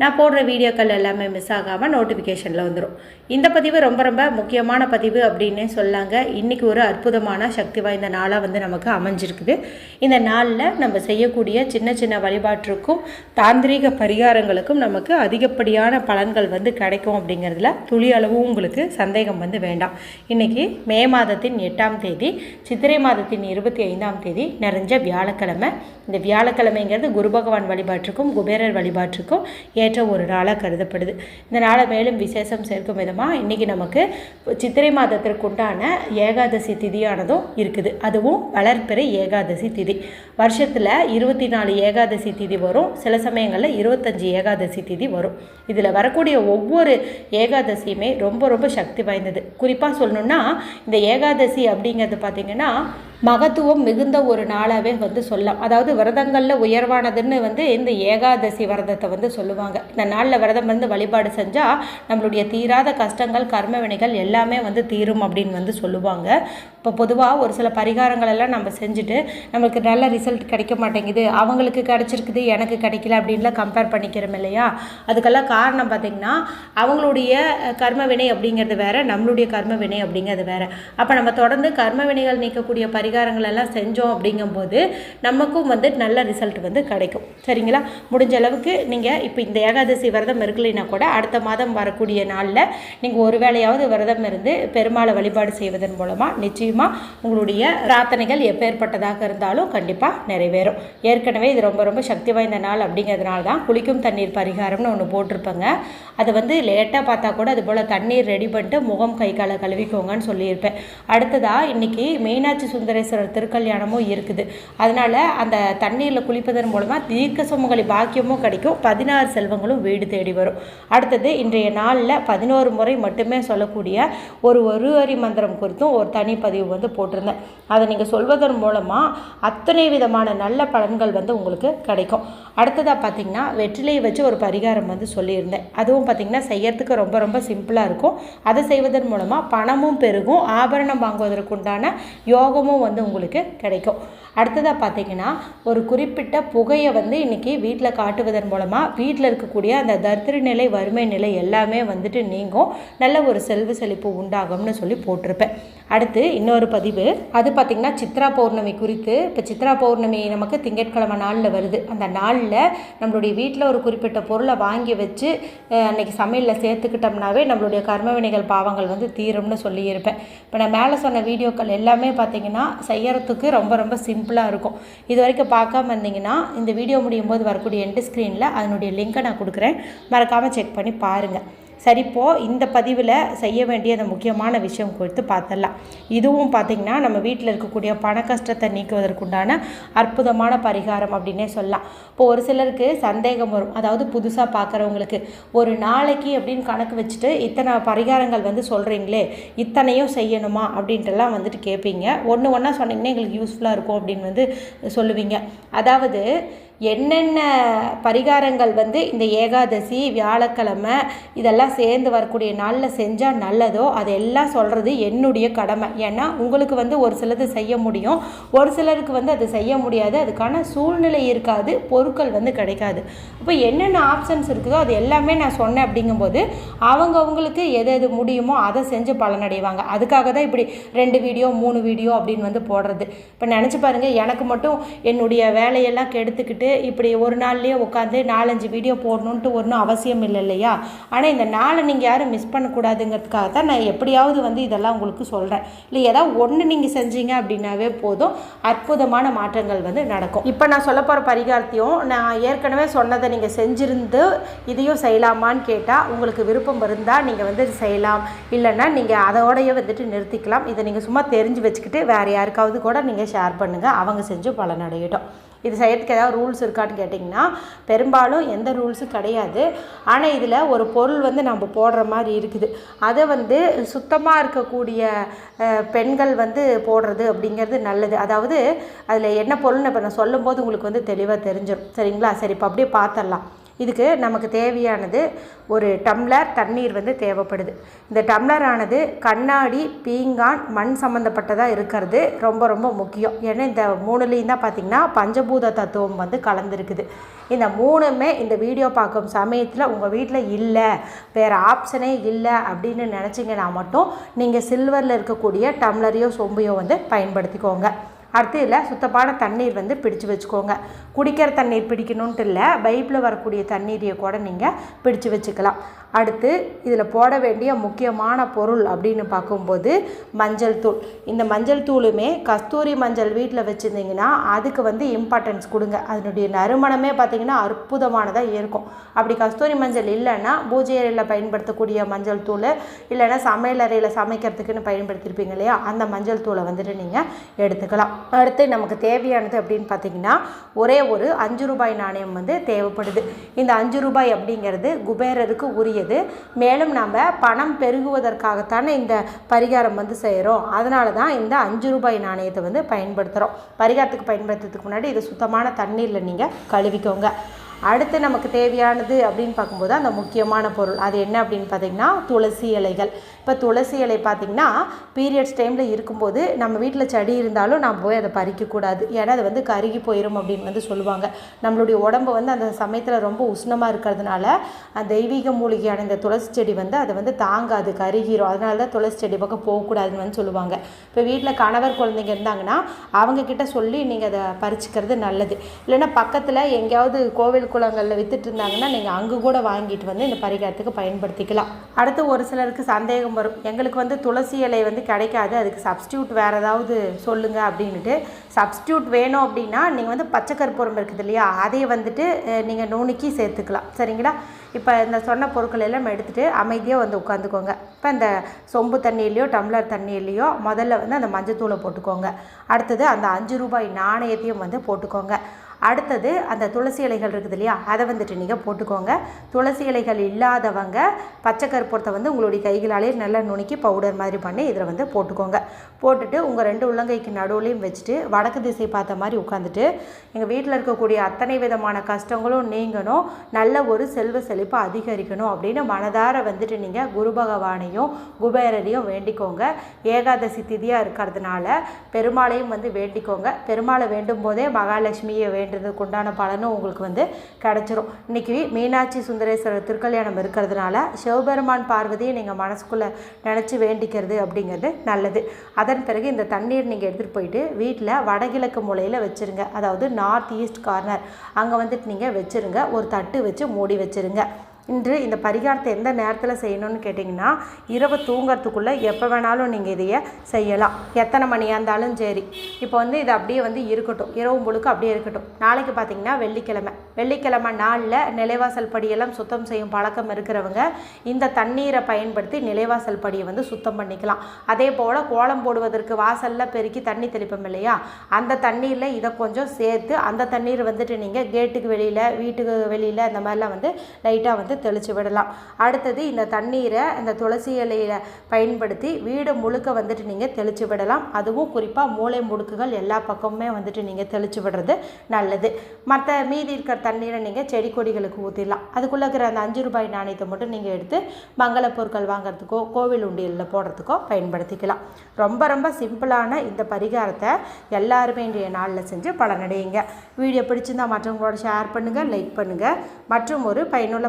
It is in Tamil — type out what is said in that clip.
நான் போடுற வீடியோக்கள் எல்லாமே மிஸ் ஆகாமல் நோட்டிஃபிகேஷனில் வந்துடும் இந்த பதிவு ரொம்ப ரொம்ப முக்கியமான பதிவு அப்படின்னே சொல்லாங்க. இன்றைக்கி ஒரு அற்புதமான சக்தி வாய்ந்த நாளாக வந்து நமக்கு அமைஞ்சிருக்குது. இந்த நாளில் நம்ம செய்யக்கூடிய சின்ன சின்ன வழிபாட்டிற்கும் தாந்திரீக பரிகாரங்களுக்கும் நமக்கு அதிகப்படியான பலன்கள் வந்து கிடைக்கும் அப்படிங்கிறதுல துளி அளவும் உங்களுக்கு சந்தேகம் வந்து வேண்டாம். இன்றைக்கி மே மாதத்தின் எட்டாம் தேதி சித்திரை மாதத்தின் இருபத்தி ஐந்தாம் தேதி நிறைஞ்ச வியாழக்கிழமை. இந்த வியாழக்கிழமைங்கிறது குரு பகவான் வழிபாட்டுக்கும் குபேரர் வழிபாட்டுக்கும் ஏற்ற ஒரு நாளாக கருதப்படுது. இந்த நாளை மேலும் விசேஷம் சேர்க்கும் விதமாக இன்றைக்கி நமக்கு சித்திரை மாதத்திற்கு உண்டான ஏகாதசி திதியானதும் இருக்குது. அதுவும் வளர்ப்பிறை ஏகாதசி திதி. வருஷத்தில் இருபத்தி நாலு ஏகாதசி திதி வரும். சில சமயங்களில் இருபத்தஞ்சி ஏகாதசி திதி வரும். இதில் வரக்கூடிய ஒவ்வொரு ஏகாதசியுமே ரொம்ப ரொம்ப சக்தி வாய்ந்தது. குறிப்பாக சொல்லணுன்னா இந்த ஏகாதசி அப்படிங்கிறது பார்த்திங்கன்னா மகத்துவம் மிகுந்த ஒரு நாளாகவே வந்து சொல்லலாம். அதாவது விரதங்களில் உயர்வானதுன்னு வந்து இந்த ஏகாதசி விரதத்தை வந்து சொல்லுவாங்க. இந்த நாளில் விரதம் வந்து வழிபாடு செஞ்சால் நம்மளுடைய தீராத கஷ்டங்கள் கர்ம வினைகள் எல்லாமே வந்து தீரும் அப்படின்னு வந்து சொல்லுவாங்க. இப்போ பொதுவாக ஒரு சில பரிகாரங்கள் எல்லாம் நம்ம செஞ்சுட்டு நம்மளுக்கு நல்ல ரிசல்ட் கிடைக்க மாட்டேங்குது. அவங்களுக்கு கிடைச்சிருக்குது எனக்கு கிடைக்கல அப்படின்லாம் கம்பேர் பண்ணிக்கிறோம் இல்லையா? அதுக்கெல்லாம் காரணம் பார்த்திங்கன்னா அவங்களுடைய கர்ம வினை அப்படிங்கிறது வேற நம்மளுடைய கர்ம வினை அப்படிங்கிறது வேற. அப்போ நம்ம தொடர்ந்து கர்ம வினைகள் நீக்கக்கூடிய பரிகாரங்கள் எல்லாம் செஞ்சோம் அப்படிங்கும்போது நமக்கும் வந்து நல்ல ரிசல்ட் வந்து கிடைக்கும். சரிங்களா? முடிஞ்ச அளவுக்கு நீங்கள் இப்போ இந்த ஏகாதசி விரதம் இருக்கலைன்னா கூட அடுத்த மாதம் வரக்கூடிய நாளில் நீங்கள் ஒரு வேளையாவது விரதம் இருந்து பெருமாளை வழிபாடு செய்வதன் மூலமாக நிச்சயமாக உங்களுடைய பிரார்த்தனைகள் எப்பேற்பட்டதாக இருந்தாலும் கண்டிப்பாக நிறைவேறும். ஏற்கனவே இது ரொம்ப ரொம்ப சக்தி வாய்ந்த நாள் அப்படிங்கிறதுனால தான் குளிக்கும் தண்ணீர் பரிகாரம்னு ஒன்று போட்டிருப்பேங்க. அதை வந்து லேட்டாக பார்த்தா கூட அது போல் தண்ணீர் ரெடி பண்ணிட்டு முகம் கை காலை கழுவிக்கோங்கன்னு சொல்லியிருப்பேன். அடுத்ததாக இன்றைக்கி மீனாட்சி சுந்தரேஸ்வரர் திருக்கல்யாணமும் இருக்குது. அதனால் அந்த தண்ணீரில் குளிப்பதன் மூலமாக தீர்க்க சுமங்கலி பாக்கியமும் கிடைக்கும். பதினாறு செல்வங்களும் வீடு தேடி வரும். அடுத்தது இன்றைய நாளில் பதினோரு முறை மட்டுமே சொல்லக்கூடிய ஒரு ஒரு வரி மந்திரம் குறித்தும் ஒரு தனி பதிவு வந்து போட்டிருந்தேன். அதை நீங்கள் சொல்வதன் மூலமாக அத்தனை விதமான நல்ல பலன்கள் வந்து உங்களுக்கு கிடைக்கும். அடுத்ததாக பார்த்தீங்கன்னா வெற்றிலையை வச்சு ஒரு பரிகாரம் வந்து சொல்லியிருந்தேன். அதுவும் பார்த்திங்கன்னா செய்யறதுக்கு ரொம்ப ரொம்ப சிம்பிளாக இருக்கும். அதை செய்வதன் மூலமாக பணமும் பெருகும். ஆபரணம் வாங்குவதற்குண்டான யோகமும் வந்து உங்களுக்கு கிடைக்கும். அடுத்ததாக பார்த்தீங்கன்னா ஒரு குறிப்பிட்ட புகையை வந்து இன்றைக்கி வீட்டில் காட்டுவதன் மூலமாக வீட்டில் இருக்கக்கூடிய அந்த தரித்திர நிலை வறுமை நிலை எல்லாமே வந்துட்டு நீங்கும். நல்ல ஒரு செல்வ செழிப்பு உண்டாகும்னு சொல்லி போட்டிருப்பேன். அடுத்து இன்னொரு பதிவு. அது பார்த்திங்கன்னா சித்ரா பௌர்ணமி குறித்து. இப்போ சித்ரா பௌர்ணமி நமக்கு திங்கட்கிழமை நாளில் வருது. அந்த நாளில் நம்மளுடைய வீட்டில் ஒரு குறிப்பிட்ட பொருளை வாங்கி வச்சு அன்றைக்கி அன்னைக்கு சமையலில் சேர்த்துக்கிட்டோம்னாவே நம்மளுடைய கர்மவினைகள் பாவங்கள் வந்து தீரும்னு சொல்லியிருப்பேன். இப்போ நான் மேலே சொன்ன வீடியோக்கள் எல்லாமே பார்த்தீங்கன்னா செய்யறதுக்கு ரொம்ப ரொம்ப சிம்பிளாக இருக்கும். இது வரைக்கும் பார்க்காம இருந்தீங்கன்னா இந்த வீடியோ முடியும் போது வரக்கூடிய எண்டு ஸ்க்ரீனில் அதனுடைய லிங்க்கை நான் கொடுக்குறேன். மறக்காமல் செக் பண்ணி பாருங்கள் சரிப்போ இந்த பதிவில் செய்ய வேண்டிய அந்த முக்கியமான விஷயம் குறித்து பார்த்துடலாம். இதுவும் பார்த்திங்கன்னா நம்ம வீட்டில் இருக்கக்கூடிய பண கஷ்டத்தை நீக்குவதற்குண்டான அற்புதமான பரிகாரம் அப்படின்னே சொல்லலாம். இப்போ ஒரு சிலருக்கு சந்தேகம் வரும். அதாவது புதுசாக பார்க்குறவங்களுக்கு ஒரு நாளைக்கு அப்படின்னு கணக்கு வச்சுட்டு இத்தனை பரிகாரங்கள் வந்து சொல்கிறீங்களே இத்தனையும் செய்யணுமா அப்படின்ட்டுலாம் வந்துட்டு கேட்பீங்க. ஒன்று ஒன்றா சொன்னீங்கன்னா எங்களுக்கு யூஸ்ஃபுல்லாக இருக்கும் அப்படின்னு வந்து சொல்லுவீங்க. அதாவது என்னென்ன பரிகாரங்கள் வந்து இந்த ஏகாதசி வியாழக்கிழமை இதெல்லாம் சேர்ந்து வரக்கூடிய நாளில் செஞ்சால் நல்லதோ அதெல்லாம் சொல்கிறது என்னுடைய கடமை. ஏன்னா உங்களுக்கு வந்து ஒரு சிலது செய்ய முடியும். ஒரு சிலருக்கு வந்து அது செய்ய முடியாது. அதுக்கான சூழ்நிலை இருக்காது. பொருட்கள் வந்து கிடைக்காது. இப்போ என்னென்ன ஆப்ஷன்ஸ் இருக்குதோ அது எல்லாமே நான் சொன்னேன் அப்படிங்கும்போது அவங்கவுங்களுக்கு எது எது முடியுமோ அதை செஞ்சு பலனடைவாங்க. அதுக்காக தான் இப்படி ரெண்டு வீடியோ மூணு வீடியோ அப்படின்னு வந்து போடுறது. இப்போ நினச்சி பாருங்கள் எனக்கு மட்டும் என்னுடைய வேலையெல்லாம் கெடுத்துக்கிட்டு இப்படி ஒரு நாள்லேயே உட்காந்து நாலஞ்சு வீடியோ போடணுன்ட்டு ஒன்றும் அவசியம் இல்லை இல்லையா? ஆனால் இந்த நாளை நீங்கள் யாரும் மிஸ் பண்ணக்கூடாதுங்கிறதுக்காக தான் நான் எப்படியாவது வந்து இதெல்லாம் உங்களுக்கு சொல்கிறேன் இல்லை ஏதாவது ஒன்று நீங்கள் செஞ்சீங்க அப்படின்னாவே போதும். அற்புதமான மாற்றங்கள் வந்து நடக்கும். இப்போ நான் சொல்ல போகிற பரிகாரத்தையும் நான் ஏற்கனவே சொன்னதை நீங்கள் செஞ்சிருந்து இதையும் செய்யலாமான்னு கேட்டால் உங்களுக்கு விருப்பம் இருந்தால் நீங்கள் வந்து செய்யலாம். இல்லைன்னா நீங்கள் அதோடையே வந்துட்டு நிறுத்திக்கலாம். இதை நீங்கள் சும்மா தெரிஞ்சு வச்சுக்கிட்டு வேறு யாருக்காவது கூட நீங்கள் ஷேர் பண்ணுங்கள் அவங்க செஞ்சு பலனடையட்டும் இது செய்யறதுக்கு ஏதாவது ரூல்ஸ் இருக்கான்னு கேட்டிங்கன்னா பெரும்பாலும் எந்த ரூல்ஸும் கிடையாது. ஆனால் இதில் ஒரு பொருள் வந்து நம்ம போடுற மாதிரி இருக்குது. அதை வந்து சுத்தமாக இருக்கக்கூடிய பெண்கள் வந்து போடுறது அப்படிங்கிறது நல்லது. அதாவது அதில் என்ன பொருள்னு இப்போ நான் சொல்லும்போது உங்களுக்கு வந்து தெளிவாக தெரிஞ்சிடும் சரிங்களா? சரி இப்போ அப்படியே பார்த்துடலாம் இதுக்கு நமக்கு தேவையானது ஒரு டம்ளர் தண்ணீர் வந்து தேவைப்படுது. இந்த டம்ளரானது கண்ணாடி பீங்கான் மண் சம்மந்தப்பட்டதாக இருக்கிறது. ரொம்ப ரொம்ப முக்கியம். ஏன்னா இந்த மூணுலேயும் தான் பார்த்திங்கன்னா பஞ்சபூத தத்துவம் வந்து கலந்துருக்குது. இந்த மூணுமே இந்த வீடியோ பார்க்கும் சமயத்தில் உங்கள் வீட்டில் இல்லை வேறு ஆப்ஷனே இல்லை அப்படின்னு நினச்சிங்கன்னா மட்டும் நீங்கள் சில்வரில் இருக்கக்கூடிய டம்ளரையோ சொம்பையோ வந்து பயன்படுத்திக்கோங்க. அடுத்து இதில் சுத்தமான தண்ணீர் வந்து பிடிச்சு வச்சுக்கோங்க. குடிக்கிற தண்ணீர் பிடிக்கணுன்ட்டு இல்லை பைப்பில் வரக்கூடிய தண்ணீரையை கூட நீங்கள் பிடிச்சு வச்சுக்கலாம். அடுத்து இதில் போட வேண்டிய முக்கியமான பொருள் அப்படின்னு பார்க்கும்போது மஞ்சள் தூள். இந்த மஞ்சள் தூளுமே கஸ்தூரி மஞ்சள் வீட்டில் வச்சுருந்தீங்கன்னா அதுக்கு வந்து இம்பார்ட்டன்ஸ் கொடுங்க. அதனுடைய நறுமணமே பார்த்திங்கன்னா அற்புதமானதாக இருக்கும். அப்படி கஸ்தூரி மஞ்சள் இல்லைன்னா பூஜை அறையில் பயன்படுத்தக்கூடிய மஞ்சள் தூள் இல்லைன்னா சமையல் அறையில் சமைக்கிறதுக்குன்னு பயன்படுத்தியிருப்பீங்க இல்லையா? அந்த மஞ்சள் தூளை வந்துட்டு நீங்கள் எடுத்துக்கலாம். அடுத்து நமக்கு தேவையானது அப்படின்னு பார்த்தீங்கன்னா ஒரே ஒரு அஞ்சு ரூபாய் நாணயம் வந்து தேவைப்படுது. இந்த அஞ்சு ரூபாய் அப்படிங்கிறது குபேரருக்கு உரியது. மேலும் நம்ம பணம் பெருகுவதற்காகத்தானே இந்த பரிகாரம் வந்து செய்கிறோம் அதனால தான் இந்த அஞ்சு ரூபாய் நாணயத்தை வந்து பயன்படுத்துகிறோம் பரிகாரத்துக்கு பயன்படுத்துறதுக்கு முன்னாடி இது சுத்தமான தண்ணீரில் நீங்கள் கழுவிக்கோங்க. அடுத்து நமக்கு தேவையானது அப்படின்னு பார்க்கும்போது அந்த முக்கியமான பொருள். அது என்ன அப்படின்னு பார்த்தீங்கன்னா துளசி இலைகள். இப்போ துளசி இலை பார்த்திங்கன்னா பீரியட்ஸ் டைமில் இருக்கும்போது நம்ம வீட்டில் செடி இருந்தாலும் நம்ம போய் அதை பறிக்கக்கூடாது. ஏன்னா அது வந்து கருகி போயிடும் அப்படின்னு வந்து சொல்லுவாங்க. நம்மளுடைய உடம்பு வந்து அந்த சமயத்தில் ரொம்ப உஷ்ணமாக இருக்கிறதுனால அந்த தெய்வீக மூலிகையான இந்த துளசி செடி வந்து அதை வந்து தாங்காது கருகிரும். அதனால தான் துளசி செடி பக்கம் போகக்கூடாதுன்னு வந்து சொல்லுவாங்க. இப்போ வீட்டில் கணவர் குழந்தைங்க இருந்தாங்கன்னா அவங்கக்கிட்ட சொல்லி நீங்கள் அதை பறிச்சுக்கிறது நல்லது. இல்லைன்னா பக்கத்தில் எங்கேயாவது கோவில் குளங்களில் வித்துட்டு இருந்தாங்கன்னா நீங்கள் அங்கே கூட வாங்கிட்டு வந்து இந்த பரிகாரத்துக்கு பயன்படுத்திக்கலாம். அடுத்து ஒரு சிலருக்கு சந்தேகம் வரும். எங்களுக்கு வந்து துளசி இலை வந்து கிடைக்காது. அதுக்கு சப்ஸ்டியூட் வேறு ஏதாவது சொல்லுங்கள் அப்படின்ட்டு சப்ஸ்டியூட் வேணும் அப்படின்னா நீங்கள் வந்து பச்சை கற்பூரம் இருக்குது இல்லையா? அதையே வந்துட்டு நீங்கள் நுணுக்கி சேர்த்துக்கலாம். சரிங்களா? இப்போ இந்த சொன்ன பொருட்கள் எல்லாம் எடுத்துகிட்டு அமைதியாக வந்து உட்காந்துக்கோங்க. இப்போ இந்த சொம்பு தண்ணியிலையோ டம்ளர் தண்ணியிலையோ முதல்ல வந்து அந்த மஞ்சத்தூளை போட்டுக்கோங்க. அடுத்தது அந்த அஞ்சு ரூபாய் நாணயத்தையும் வந்து போட்டுக்கோங்க. அடுத்தது அந்த துளசி இலைகள் இருக்குது இல்லையா அதை வந்துட்டு நீங்கள் போட்டுக்கோங்க. துளசி இலைகள் இல்லாதவங்க பச்சை கற்பூரத்தை வந்து உங்களுடைய கைகளாலே நல்லா நுணுக்கி பவுடர் மாதிரி பண்ணி இதில் வந்து போட்டுக்கோங்க. போட்டுட்டு உங்கள் ரெண்டு உள்ளங்கைக்கு நடுவுலையும் வச்சுட்டு வடக்கு திசை பார்த்த மாதிரி உட்காந்துட்டு எங்கள் வீட்டில் இருக்கக்கூடிய அத்தனை விதமான கஷ்டங்களும் நீங்கணும். நல்ல ஒரு செல்வ செழிப்பு அதிகரிக்கணும் அப்படின்னு மனதார வந்துட்டு நீங்கள் குரு பகவானையும் குபேரரையும் வேண்டிக்கோங்க. ஏகாதசி திதியாக இருக்கிறதுனால பெருமாளையும் வந்து வேண்டிக்கோங்க. பெருமாளை வேண்டும் போதே மகாலட்சுமியை அப்படின்றதுக்குண்டான உண்டான பலனும் உங்களுக்கு வந்து கிடச்சிரும். இன்றைக்கி மீனாட்சி சுந்தரேஸ்வரர் திருக்கல்யாணம் இருக்கிறதுனால சிவபெருமான் பார்வதியை நீங்கள் மனசுக்குள்ளே நினச்சி வேண்டிக்கிறது அப்படிங்கிறது நல்லது. அதன் பிறகு இந்த தண்ணீர் நீங்கள் எடுத்துகிட்டு போயிட்டு வீட்டில் வடகிழக்கு மூலையில் வச்சுருங்க. அதாவது நார்த் ஈஸ்ட் கார்னர் அங்கே வந்துட்டு நீங்கள் வச்சுருங்க. ஒரு தட்டு வச்சு மூடி வச்சுருங்க. இன்று இந்த பரிகாரத்தை எந்த நேரத்தில் செய்யணும்னு கேட்டிங்கன்னா இரவு தூங்கிறதுக்குள்ளே எப்போ வேணாலும் நீங்கள் இதைய செய்யலாம். எத்தனை மணியாக இருந்தாலும் சரி. இப்போ வந்து இது அப்படியே வந்து இருக்கட்டும். இரவு முழுக்க அப்படியே இருக்கட்டும். நாளைக்கு பார்த்தீங்கன்னா வெள்ளிக்கிழமை. வெள்ளிக்கிழமை நாளில் நிலைவாசல் படியெல்லாம் சுத்தம் செய்யும் பழக்கம் இருக்கிறவங்க இந்த தண்ணீரை பயன்படுத்தி நிலைவாசல் படியை வந்து சுத்தம் பண்ணிக்கலாம். அதே போல் கோலம் போடுவதற்கு வாசலில் பெருக்கி தண்ணி தெளிப்போம் இல்லையா? அந்த தண்ணீரில் இதை கொஞ்சம் சேர்த்து அந்த தண்ணீர் வந்துட்டு நீங்கள் கேட்டுக்கு வெளியில் வீட்டுக்கு வெளியில் அந்த மாதிரிலாம் வந்து லைட்டாக வந்து தெளித்து விடலாம். அடுத்தது இந்த தண்ணீரை இந்த துளசி இலையில் பயன்படுத்தி வீடு முழுக்க வந்துட்டு நீங்கள் தெளித்து விடலாம். அதுவும் குறிப்பாக மூளை முடுக்குகள் எல்லா பக்கமுமே வந்துட்டு நீங்கள் தெளித்து விடுறது நல்லது. மற்ற மீதி இருக்கிற தண்ணீரை நீங்கள் செடி கொடிகளுக்கு ஊற்றிடலாம் அதுக்குள்ளே இருக்கிற அந்த அஞ்சு ரூபாய் நாணயத்தை மட்டும் நீங்கள் எடுத்து மங்கள பொருட்கள் வாங்குறதுக்கோ கோவில் உண்டியலில் போடுறதுக்கோ பயன்படுத்திக்கலாம். ரொம்ப ரொம்ப சிம்பிளான இந்த பரிகாரத்தை எல்லாருமே இன்றைய நாளில் செஞ்சு பலனடையுங்க. வீடியோ பிடிச்சிருந்தா மற்றவங்களோட ஷேர் பண்ணுங்கள் லைக் பண்ணுங்கள் மற்றும் ஒரு பயனுள்ள